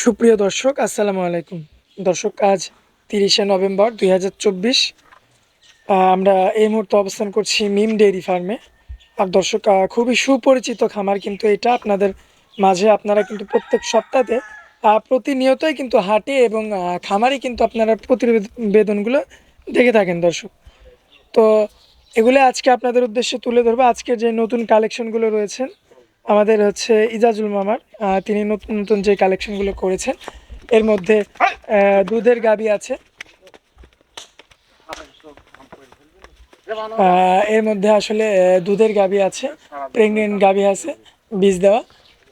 সুপ্রিয় দর্শক, আসসালামু আলাইকুম। দর্শক, আজ তিরিশে নভেম্বর দুই হাজার চব্বিশ। আমরা এই মুহূর্তে অবস্থান করছি মিম ডেইরি ফার্মে। আর দর্শক খুবই সুপরিচিত খামার, কিন্তু এটা আপনাদের মাঝে আপনারা কিন্তু প্রত্যেক সপ্তাহে প্রতিনিয়তই কিন্তু হাটে এবং খামারে কিন্তু আপনারা প্রতিবেদনগুলো দেখে থাকেন দর্শক। তো এগুলো আজকে আপনাদের উদ্দেশ্যে তুলে ধরবো। আজকের যে নতুন কালেকশনগুলো রয়েছেন আমাদের হচ্ছে ইজাজুল মামার তিনি নতুন নতুন যে কালেকশনগুলো করেছেন, এর মধ্যে দুধের গাবি আছে। এর মধ্যে আসলে দুধের গাবি আছে প্রেগনেন্ট গাবি আছে, বীজ দেওয়া।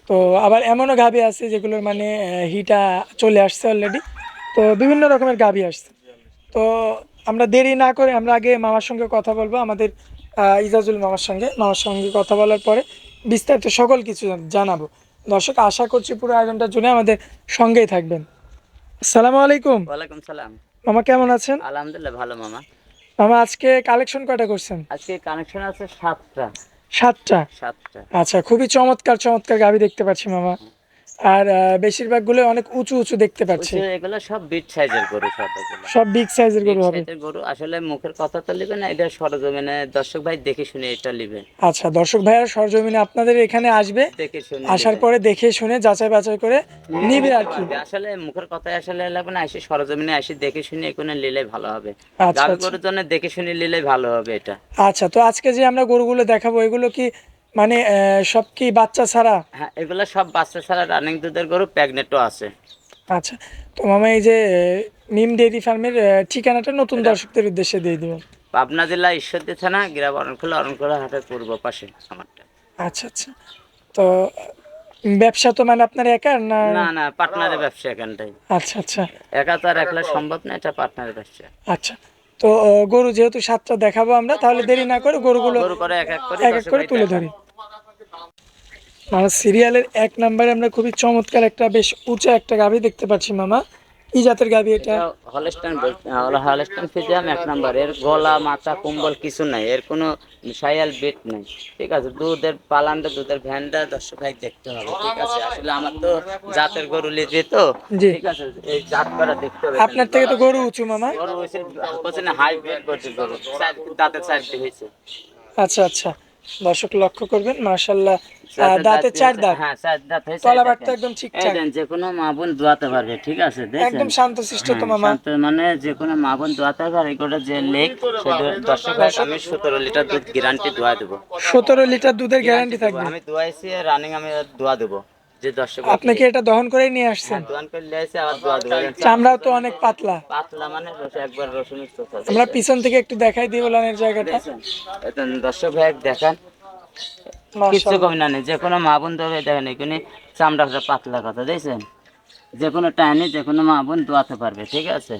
তো আবার এমনও গাবি আছে যেগুলোর মানে হিটা চলে আসছে অলরেডি তো বিভিন্ন রকমের গাবি আসছে। তো আমরা দেরি না করে, আমরা আগে মামার সঙ্গে কথা বলব, আমাদের ইজাজুল মামার সঙ্গে। মামার সঙ্গে কথা বলার পরে বিস্তারিত সকল কিছু জানাব। দর্শক আশা করছি পুরো আয়োজনটা জুড়ে আমাদের সঙ্গেই থাকবেন। আসসালামু আলাইকুম। ওয়ালাইকুম সালাম। মামা কেমন আছেন? আলহামদুলিল্লাহ ভালো মামা। মামা আজকে কালেকশন কয়টা করছেন? আজকে কালেকশন আছে সাতটা। সাতটা? সাতটা। আচ্ছা খুবই চমৎকার চমৎকার গাবি দেখতে পাচ্ছি মামা। আর আহ, বেশিরভাগগুলো অনেক উঁচু উঁচু দেখতে পাচ্ছি। এগুলো সব বিট সাইজের গরু সব বিগ সাইজের গরু হবে। গরু। আসলে মুখের কথা তো লিবে না এটা সরজমিনে দর্শক ভাই দেখে শুনে এটা লিবে। আচ্ছা দর্শক ভাইয়ার সরজমিনে আপনাদের এখানে আসবে দেখে শুনে আসার পরে দেখে শুনে যাচাই বাছাই করে নিবে আর কি। আসলে মুখের কথায় আসলে লাগবে না এসে সরজমিনে এসে দেখে শুনে এখানে নিলে ভালো হবে। আচ্ছা, আচ্ছা। গরুর জন্য দেখে শুনে নিলে ভালো হবে এটা। আচ্ছা তো আজকে যে আমরা গরুগুলো দেখাবো এগুলো কি মানে সব কি বাচ্চা ছাড়া? হ্যাঁ এগুলো সব বাচ্চা ছাড়া রানিং দুধের গরু প্যাগনেটও আছে। আচ্ছা তো মামা এই যে মিম ডেইরি ফার্মের ঠিকানাটা নতুন দর্শকদের উদ্দেশ্যে দিয়ে দিবেন। পাবনা জেলা ঈশ্বরদী থানা গিরা অরণখোলা অরণখোলা হাটের পূর্ব পাশে আমারটা। আচ্ছা আচ্ছা। তো ব্যবসা তো মানে আপনার একা না? না না পার্টনারের ব্যবসা এখানটাই। আচ্ছা আচ্ছা। একা তো আর একলা সম্ভব না এটা পার্টনারের ব্যবসা। আচ্ছা তো গরু যেহেতু সাতটা দেখাবো আমরা তাহলে দেরি না করে গরুগুলো এক এক করে এক এক করে তুলে ধরি। মামা সিরিয়ালের এক নাম্বারে আমরা খুবই চমৎকার একটা বেশ উঁচা একটা গাভী দেখতে পাচ্ছি মামা। কি জাতের গাভি এটা? হলস্টাইন হলস্টাইন ফিজিয়াম এক নাম্বার। এর গলা মাথা কম্বল কিছু নাই। এর কোনো সায়াল বেট নাই। ঠিক আছে? দুধের পালানটা দুধের ভ্যানটা দর্শক ভাই দেখতে হবে। ঠিক আছে? আসলে আমার তো জাতের গরু লিখবে তো। ঠিক আছে? এই জাত করা দেখতে হবে। আপনার থেকে তো গরু উঁচু মামা। গরু হয়েছে হাই ব্রিড করছে গরু দাঁতের সাইড হয়েছে আচ্ছা আচ্ছা। দর্শক লক্ষ্য করবেন মার্শাল্লাহ দাঁতে চার দাঁত। হ্যাঁ চার দাঁত হয়েছে তলাবারটা একদম ঠিকঠাক। দেন, যে কোনো মা বোন দোয়াতে পারবে ঠিক আছে দেখেন। একদম শান্ত শিষ্ট তো হ্যাঁ, মামা শান্ত মানে যে কোনো মা বোন দোয়াতে পারে যে লেক দর্শক আমি সতেরো লিটার দুধ গ্যারান্টি দোয়া দেব। সতেরো লিটার দুধের গ্যারান্টি থাকবে। আমি দোয়াইছি রানিং আমি দোয়া দেবো। যে দর্শক আপনি কি এটা দহন করেই নিয়ে আসছেন? দোয়ান করে লিয়েছে আবার দোয়া দেবো। চামড়াও তো অনেক পাতলা। পাতলা মানে একবার রসুনের চোখা আমরা পিছন থেকে একটু দেখাই দিই বলানের জায়গাটা। দেখছেন দর্শক ভাই দেখান কিচ্ছু কমি না নেই যে কোনো মা বোন দেবে দেখেন এখানে চামড়াটা পাতলা কথা দেখছেন? যে কোনো টাইমে যে কোনো মা বোন দোয়াতে পারবে ঠিক আছে?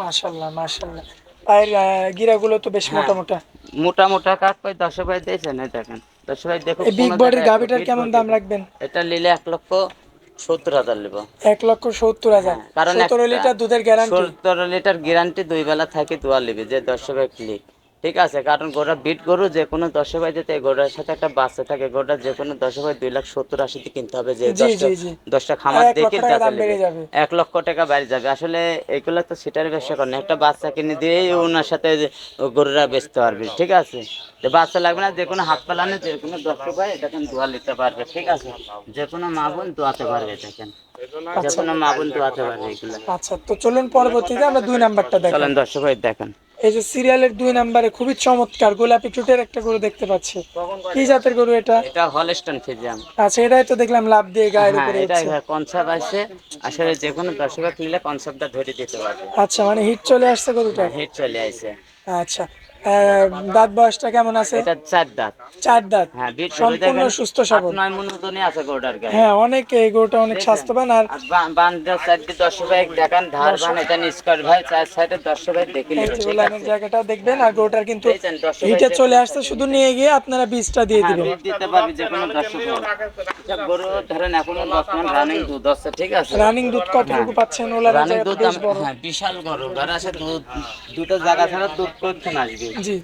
মাশাল্লাহ মাশাল্লাহ আহ, গিরাগুলো তো বেশ মোটা মোটা মোটা মোটা কাঠ পাই দশ ভাই দিয়েছেন দেখেন। ভাই দেখো বিগ বডির গাবিটার কেমন দাম রাখবেন? এটা নিলে এক লক্ষ সত্তর হাজার নেব। এক লক্ষ সত্তর হাজার। হ্যাঁ, কারণ সতেরো লিটার দুধের গ্যারান্টি সত্তর লিটার গ্যারান্টি দুই বেলা থাকে দোয়া নেবে যে দশ ভাই ক্লিক ঠিক আছে কারণ গোটা বিট গরু যে কোনো দশ ভাই দিতে গোটার সাথে একটা বাচ্চা থাকে গোটা যে কোনো দশ ভাই দুই লাখ সত্তর আশিতে কিনতে হবে যে দশটা খামার এক দিয়ে লক্ষ কিনতে টাকা হবে এক লক্ষ টাকা বাড়ি যাবে। আসলে এগুলো তো সেটার ব্যবসা করে না একটা বাচ্চা কিনে দিয়ে ওনার সাথে গরুরা বেচতে পারবে ঠিক আছে? তো বাচ্চা লাগবে না যে কোনো হাত পালানে যে কোনো দর্শক ভাই দেখেন দোয়া নিতে পারবে ঠিক আছে? যে কোনো মা বোন দোয়াতে পারবে দেখেন যে কোনো মা বোন দোয়াতে পারবে এগুলো। আচ্ছা তো চলুন পরবর্তীতে আমরা দুই নাম্বারটা দেখেন চলেন দর্শক ভাই দেখেন। এই যে সিরিয়ালের দুই নাম্বারে খুবই চমৎকার গোলাপি টুটের একটা গরু দেখতে পাচ্ছি। কি জাতের গরু এটা? এটা হলস্টন ফিজিয়াম। আচ্ছা এটাই তো দেখলাম লাভ দিয়ে গায়ের হ্যাঁ উপরে এটা উঠছে। কনসেপ্ট আছে। আসলে যে কোনো দর্শক নিলে কনসেপ্টটা ধরে দিতে পারবে। আচ্ছা মানে হিট চলে আসছে গরুটা? হিট চলে আসছে আচ্ছা দাঁত বয়সটা কেমন আছে? এটা চার দাঁত। চার দাঁত। হ্যাঁ সম্পূর্ণ সুস্থ সবল। নয় মনোজনই আছে গোটার গায়ে। হ্যাঁ অনেক এই গরুটা অনেক স্বাস্থ্যবান আর আর বা- বানটা চারটি ভাই দেখান ধার বান এটা নিষ্কর ভাই চার সাইডে দর্শক ভাই দেখে এই নেবেন যে ঠিক গোলামের আছে। জায়গাটাও দেখবেন আর গরুটার কিন্তু দেখছেন দর্শক ভাই হিটে চলে আসছে শুধু নিয়ে গিয়ে আপনারা বীজটা দিয়ে হ্যাঁ, দিবেন। দিতে পারবি যে কোনো দর্শক গরু ধরেন এখনও বর্তমান রানিং দুধ আছে ঠিক আছে? রানিং দুধ কতটুকু পাচ্ছেন রানিং দুধ হ্যাঁ বিশাল গরু। ঘরে আছে দুধ দুটো জায়গা ছাড়া দুধ করতে আসবে? জি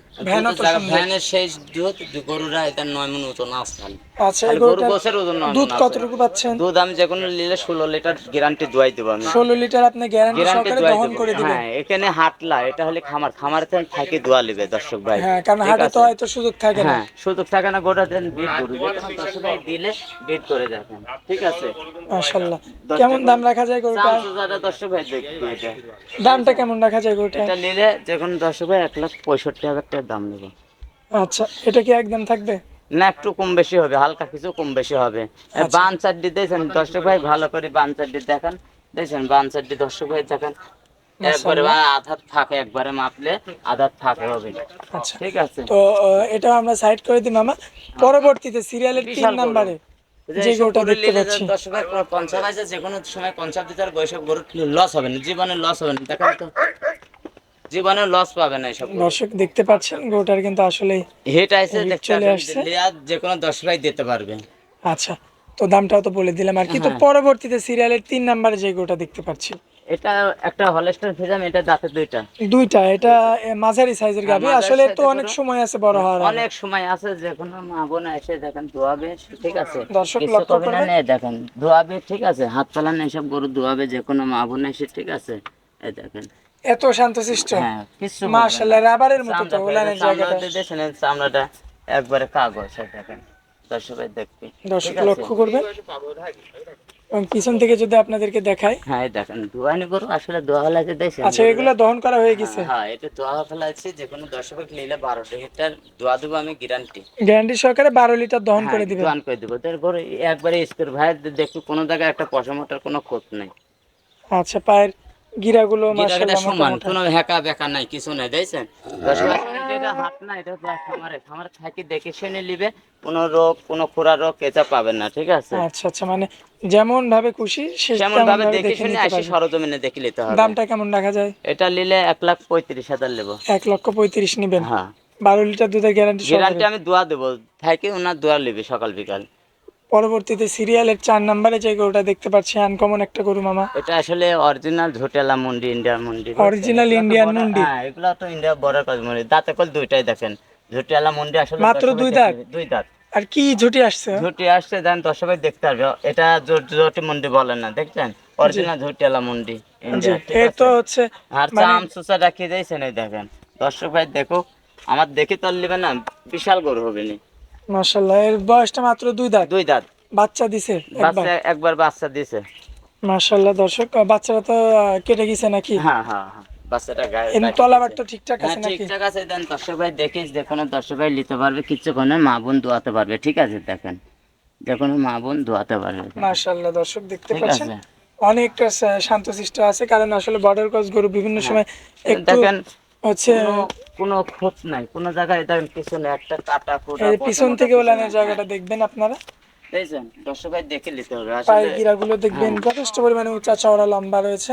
ভ্যানের শেষ দুধ গরুরা এটা নয় মন ওজন আসতাল আচ্ছা গরু গোছের ওজন দুধ কতটুকু পাচ্ছেন? দুধ আমি যে কোনো নিলে ষোলো লিটার গ্যারান্টি দুয়াই দেবো আমি। ষোলো লিটার আপনি গ্যারান্টি সহকারে দহন করে দিবেন। হ্যাঁ এখানে হাটলা এটা হলে খামার। খামার থেকে থাকি দোয়া লিবে দর্শক ভাই। হ্যাঁ কারণ হাটে তো হয়তো সুযোগ থাকে না। হ্যাঁ সুযোগ থাকে না গোটা দেন বিট গরু দর্শক ভাই দিলে বিট করে দেখেন। ঠিক আছে। কেমন দাম রাখা যায় গরুটা দর্শক ভাই দেখবি দামটা কেমন রাখা যায় গরুটা এটা নিলে যে কোনো দর্শক ভাই এক লাখ পঁয়ষট্টি হাজার টাকার দাম আচ্ছা এটা কি একদম থাকবে? না একটু কম বেশি হবে হালকা কিছু কম বেশি হবে। আচ্ছা। বান চারটি দিয়েছেন দর্শক ভাই ভালো করে বান চারটি দেখান। দেখছেন বান চারটি দর্শক ভাই দেখান। একবারে আধার থাকে একবারে মাপলে আধার থাকে হবে। আচ্ছা। ঠিক আছে। তো এটা আমরা সাইড করে দিই মামা পরবর্তীতে সিরিয়ালের তিন বিশাল যে যে গরুটা দেখতে পাচ্ছি। দর্শক ভাই পঞ্চাশ আছে যে কোনো সময় পঞ্চাশ দিতে গরু লস হবে না জীবনে লস হবে না। দেখেন তো। জীবনে লস পাবে না এইসব গরু। দর্শক দেখতে পাচ্ছেন গরুটার কিন্তু আসলে হেট আছে দেখতে চলে আসছে। লেয়ার যে কোনো দশ ভাই দিতে পারবে। আচ্ছা তো দামটাও তো বলে দিলাম আর কি। তো হ্যাঁ। পরবর্তীতে সিরিয়ালের তিন নাম্বারে যে গরুটা দেখতে পাচ্ছি। এটা একটা হলস্টার ফেজাম এটা দাঁতে দুইটা। দুইটা এটা মাঝারি সাইজের গাবি হ্যাঁ, আসলে তো অনেক সময় আছে বড় হওয়ার অনেক সময় আছে যে কোনো মা বোন এসে দেখেন ধোয়াবে ঠিক আছে। দর্শক লক্ষ্য করবেন। দেখেন ধোয়াবে ঠিক আছে। হাত পালান এসব গরু ধোয়াবে যে কোনো মা বোন এসে ঠিক আছে। এই দেখেন। এত শান্তশিষ্ট হ্যাঁ কিছু মাশাআল্লাহ রাবারের মতো তো উলানের জায়গাটা। দেখছেন এই চামড়াটা একবারে কাগজ দেখেন দর্শকের দেখবি দর্শক লক্ষ্য করবেন। এবং পিছন থেকে যদি আপনাদেরকে দেখাই। হ্যাঁ দেখেন ধোয়ানি গরু আসলে ধোয়া ফেলাতে দেখছেন আচ্ছা এগুলো দহন করা হয়ে গেছে। হ্যাঁ এটা ধোয়া ফেলাচ্ছে যে কোনো দর্শক নিলে বারোটা লিটার দোয়া দেবো আমি গ্যারান্টি গ্যারান্টি সহকারে বারো লিটার দহন করে হ্যাঁ, দিবেন। দোয়ান করে দেবো। তারপরে একবারে স্কোর ভাই দেখি কোনো জায়গায় একটা পশামোটার কোনো ক্ষত নাই। আচ্ছা পায়ের গিরাগুলো মাশাআল্লাহ সমান। কোনো হেঁকা বেকা নাই কিছু নাই দেখছেন? এটা হাত না এটা খামারে খামারে থাকি দেখে শুনে নিবে কোনো রোগ কোনো খোরা রোগ এটা পাবেন না ঠিক আছে? আচ্ছা আচ্ছা মানে যেমন ভাবে খুশি যেমন ভাবে দেখে শুনে আসি সরজমিনে দেখে নিতে হবে। দামটা কেমন রাখা যায়? এটা নিলে এক লাখ পঁয়ত্রিশ হাজার নেব। এক লক্ষ পঁয়ত্রিশ নিবেন। হ্যাঁ। বারো লিটার দুধের গ্যারান্টি গ্যারান্টি আমি দোয়া দেবো। থাকি ওনার দোয়া নেবে সকাল বিকাল। পরবর্তীতে সিরিয়ালের চার নাম্বারে যে গরুটা দেখতে পাচ্ছি আনকমন একটা গরু মামা। এটা আসলে অরিজিনাল ঝোটেলা মুন্ডি ইন্ডিয়ার মুন্ডি। Original Indian মুন্ডি। হ্যাঁ এগুলো তো ইন্ডিয়া বড় কাজ মুন্ডি। দাঁতে কল দুইটাই দেখেন। ঝোটেলা মুন্ডি আসলে মাত্র দুই দাঁত? দুই দাঁত। আর কি ঝুটি আসছে? ঝুটি আসছে দেন দর্শকের দেখতে পারবে এটা জোটি মুন্ডি বলেন না দেখছেন? অরিজিনাল ঝোটেলা মুন্ডি এই তো হচ্ছে আর মানে- চাম সুসা রাখিয়ে দিয়েছেন এই দেখেন। দর্শক ভাই দেখো আমার দেখে তো নিবে না বিশাল গরু হবে নি। মাশাল্লাহ এর বয়সটা মাত্র দুই দাঁত। দুই দাঁত। বাচ্চা দিছে বাচ্চা একবার বাচ্চা দিছে। মাশাল্লাহ দর্শক আহ, বাচ্চারা তো কেটে গেছে নাকি? হ্যাঁ হ্যাঁ হ্যাঁ বাচ্চাটা গায়ে এমনি ঠিকঠাক হ্যাঁ আছে নাকি? ঠিকঠাক আছে দেন দর্শক ভাই দেখিস যে দর্শক ভাই নিতে পারবে কিচ্ছু মা বোন দোয়াতে পারবে ঠিক আছে দেখেন। মা বোন দোয়াতে পারবে। দর্শক দেখতে পাচ্ছেন? অনেকটা শান্তশিষ্ট আছে কারণ আসলে বর্ডার ক্রস গরু বিভিন্ন সময় একটু হচ্ছে কোনো খোঁজ নাই। কোনো জায়গায় দেখেন পিছনে একটা কাটা পিছন থেকে ওলানের জায়গাটা দেখবেন আপনারা? দেখছেন দর্শক দেখে নিতে হবে। পায়ের আসলে গিরাগুলো দেখবেন যথেষ্ট পরিমাণে উঁচা চওড়া লম্বা রয়েছে।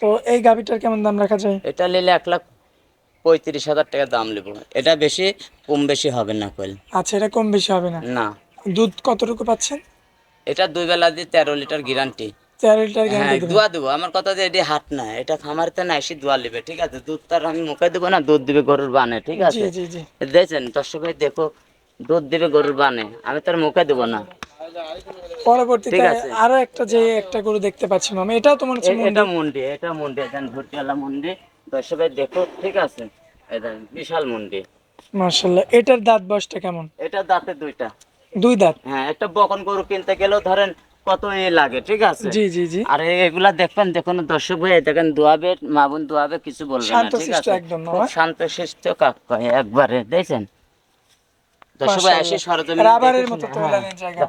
তো এই গাভিটার কেমন দাম রাখা যায়? এটা নিলে এক লাখ পঁয়ত্রিশ হাজার টাকা দাম নেব। এটা বেশি কম বেশি হবে না কইল। আচ্ছা এটা কম বেশি হবে না? না। দুধ কতটুকু পাচ্ছেন? এটা দুই বেলা দিয়ে তেরো লিটার গ্যারান্টি তেরো লিটার হ্যাঁ দোয়া দেবো। আমার কথা যে এটি হাট না এটা খামারতে না এসে দোয়া নেবে ঠিক আছে? দুধ তার আমি মুখে দেবো না দুধ দিবে গরুর বানে ঠিক আছে? দর্শক ভাই দেখো দুধ দিবে গরুর বানে আমি তার মুখে দেবো না। পরবর্তীতে আরও একটা যে একটা গরু দেখতে পাচ্ছি মামা এটাও তো মনে হচ্ছে। এটা মুন্ডি এটা মুন্ডি এখানে মুন্ডি। দর্শক ভাই দেখো ঠিক আছে? এটা বিশাল মুন্ডি। মার্শাল্লাহ এটার দাঁত বয়সটা কেমন? এটা দাঁতে দুইটা। দুই দাঁত? হ্যাঁ একটা বকন গরু কিনতে গেলেও ধরেন কত এ লাগে ঠিক আছে? জি জি জি। আর এগুলা দেখবেন দেখুন দর্শক ভাই দেখেন দোয়াবে মা বোন দোয়াবে কিছু বলবে না ঠিক আছে? একদম। শান্ত শিষ্ট কাক কয় একবারে দেখছেন? দর্শক ভাই এসে। সরজমিনে রাবারের মতো হ্যাঁ। জায়গা।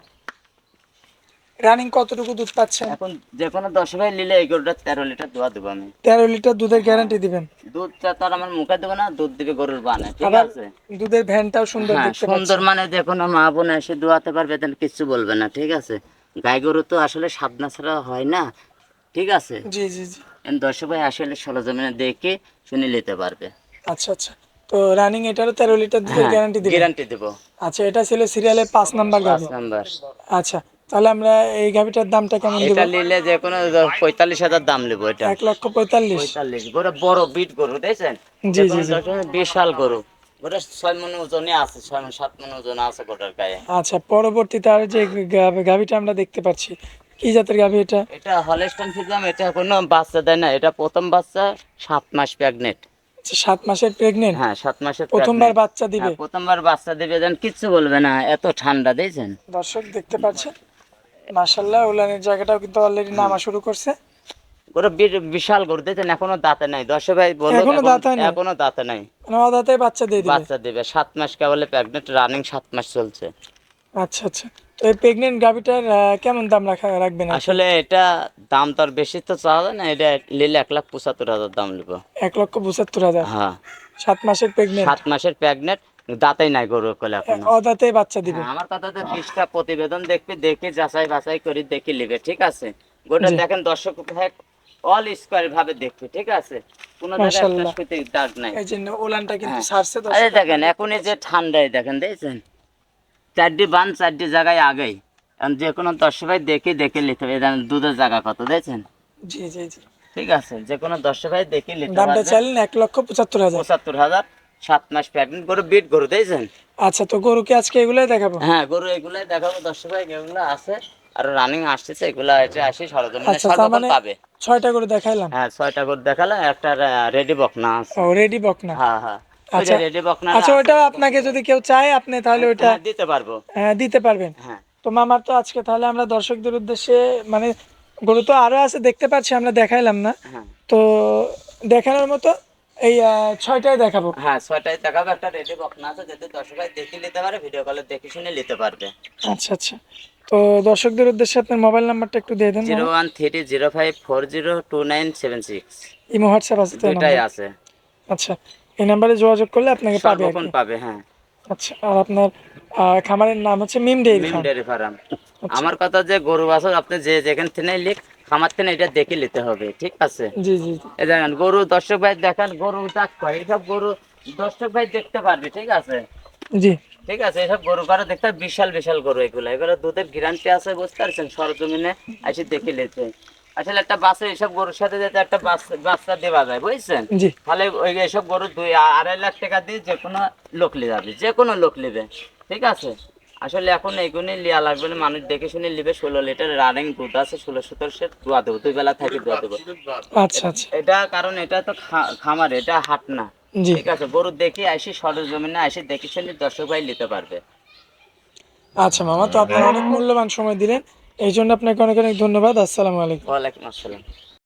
রানিং কতটুকু দুধ পাচ্ছেন? এখন যে কোনো দর্শক ভাই নিলে এই গরুটা তেরো লিটার দোয়া দেবো আমি। তেরো লিটার দুধের গ্যারান্টি দিবেন? দুধটা তো আর আমার মুখে দেবো না দুধ দিবে গরুর বানে ঠিক আছে? দুধের ভ্যানটাও সুন্দর হ্যাঁ সুন্দর মানে কোনো মা বোন এসে দোয়াতে পারবে কিচ্ছু বলবে না ঠিক আছে? গাই গরু তো আসলে সাবনা ছাড়া হয় না। ঠিক আছে? জি জি জি। দর্শক ভাই আসলে সরজমিনে দেখে শুনে নিতে পারবে। আচ্ছা আচ্ছা। তো রানিং এটারও তেরো লিটার দুধের গ্যারান্টি দিবেন? গ্যারান্টি দেবো। আচ্ছা এটা ছিল সিরিয়ালের পাঁচ নাম্বার নাম্বার আচ্ছা তাহলে আমরা এই গাভিটার দামটা কেমন দেবো? এটা নিলে যে কোনো পঁয়তাল্লিশ হাজার দাম নেব এটা। এক লক্ষ পঁয়তাল্লিশ। পঁয়তাল্লিশ। গরু বড় বিট গরু দেখছেন? জি, জি, জি। বিশাল গরু। ওটা ছয় মন ওজনে আছে ছয় মন সাত মন ওজন আছে গোটার গায়ে। আচ্ছা পরবর্তীতে আর যে গাভিটা আমরা দেখতে পাচ্ছি কি জাতের গাভি এটা? এটা হলেস্টন ফিজাম এটা কোনো বাচ্চা দেয় না এটা প্রথম বাচ্চা সাত মাস প্রেগনেন্ট। আচ্ছা, সাত মাসের প্রেগনেন্ট? হ্যাঁ সাত মাসের প্রথমবার বাচ্চা দিবে? হ্যাঁ, প্রথমবার বাচ্চা দিবে যেন কিচ্ছু বলবে না এত ঠান্ডা দিয়েছেন দর্শক দেখতে পাচ্ছেন? মাশাল্লাহ উলানের জায়গাটাও কিন্তু অলরেডি নামা শুরু করছে। গরু বিশাল গরু এখনও দাঁতে নাই। দশ ভাই এখনও দাঁতে নাই? এখনও দাঁতে নাই। বাচ্চা দিয়ে দিবে? বাচ্চা দিবে। সাত মাস কেবলে প্রেগনেন্ট রানিং সাত মাস চলছে। আচ্ছা আচ্ছা। তো এই প্রেগনেন্ট গাভিটার কেমন দাম রাখা রাখবেন আসলে এটা দাম তো আর বেশি তো চাওয়া না এটা নিলে এক লাখ পঁচাত্তর হাজার দাম নেব। এক লক্ষ পঁচাত্তর হাজার? হ্যাঁ। সাত মাসের প্রেগনেন্ট সাত মাসের প্রেগনেন্ট দাঁতেই নাই গরু কোলে এখন। অদাতে বাচ্চা দিবে? হ্যাঁ, আমার কথা তো বিশটা প্রতিবেদন দেখবি দেখে যাচাই বাছাই করে দেখে নিবে ঠিক আছে? গোটা। দেখেন দর্শক অল স্কোয়ার ভাবে দেখবে ঠিক আছে? কোনো জায়গায়। দাগ নাই। এই যে উলানটা কিন্তু হ্যাঁ। ছাড়ছে আরে দেখেন এখনই যে ঠান্ডায় দেখেন দেখছেন? চারটি বান চারটি জায়গায় আগেই। এখন যে কোনো দর্শক ভাই দেখে দেখে নিতে হবে এই দেখেন দুধের জায়গা কত দেখছেন? জি জি জি। ঠিক আছে যে কোনো দর্শক ভাই দেখে নিতে দামটা চাইলেন এক লক্ষ পঁচাত্তর হাজার। পঁচাত্তর হাজার সাত মাস প্রেগনেন্ট গরু বিট গরু দেখছেন? আচ্ছা তো গরুকে আজকে এগুলাই দেখাবো? হ্যাঁ গরু এগুলাই দেখাবো দর্শক ভাই এগুলো আছে। আর রানিং আসতেছে এগুলা এটা আসি সরজমিনে আচ্ছা সর্বক্ষণ মানে পাবে। ছয়টা করে দেখাইলাম? হ্যাঁ ছয়টা করে দেখালাম একটা রেডি বক না আছে। ও রেডি বক না। হ্যাঁ হ্যাঁ। আচ্ছা। রেডি আচ্ছা আপনাকে যদি কেউ চায় আপনি তাহলে ওইটা দিতে পারব। আহ, দিতে পারবেন। হ্যাঁ। তো মামার তো আজকে তাহলে আমরা দর্শকদের উদ্দেশ্যে মানে গরু তো আরও আছে দেখতে পাচ্ছি আমরা দেখাইলাম না। হ্যাঁ। তো দেখানোর মতো এই দেখাবো। হ্যাঁ ছয়টায় দেখাবো একটা রেডি আছে যাতে দেখে নিতে পারে ভিডিও কলে দেখে শুনে নিতে পারবে। আচ্ছা আচ্ছা। তো দর্শকদের উদ্দেশ্যে আপনার মোবাইল নাম্বারটা একটু দিয়ে দেন zero one three zero five four zero two nine seven six Imo WhatsApp আছে তো নাম্বারে? আছে আচ্ছা এই নাম্বারে যোগাযোগ করলে আপনাকে পাবে আর সর্বক্ষণ কি। পাবে হ্যাঁ আচ্ছা আর আপনার খামারের নাম হচ্ছে Mim dairy Mim dairy farm আচ্ছা। আমার কথা যে গরু বাছর আপনি যে যেখান থেকে লিখ খামার থেকে এটা দেখে নিতে হবে ঠিক আছে জি জি। এই দেখেন গরু দর্শক ভাই দেখেন গরু ডাক পায় এইসব গরু দর্শক ভাই দেখতে পারবে ঠিক আছে জি। ঠিক আছে এইসব গরু কারও দেখতে বিশাল বিশাল গরু এগুলো। এগুলো দুধের গ্যারান্টি আছে বুঝতে পারছেন? সরজমিনে এসে দেখে নিতে। আসলে একটা বাচ্চা এইসব গরুর সাথে যাতে একটা বাচ্চা বাচ্চা দেওয়া যায় বুঝছেন? তাহলে ওই এইসব গরু দুই আড়াই লাখ টাকা দিয়ে যে কোনো লোক নিয়ে যাবে যে কোনো লোক নেবে। ঠিক আছে? আসলে এখন এইগুলি লিয়া লাগবে না। মানুষ দেখে শুনে নিবে ষোলো লিটার রানিং দুধ আছে ষোলো সতেরো সে দোয়া দেবো দুই বেলা থাকি দোয়া দেবো। আচ্ছা আচ্ছা। এটা কারণ এটা তো খামার এটা হাট না। ঠিক আছে গরু দেখে আসি সরজমিনে আসি দেখে শুনে দর্শক ভাই নিতে পারবে। আচ্ছা মামা তো আপনার অনেক মূল্যবান সময় দিলেন এই জন্য আপনাকে অনেক অনেক ধন্যবাদ আসসালামু আলাইকুম। ওয়ালাইকুম আসসালাম।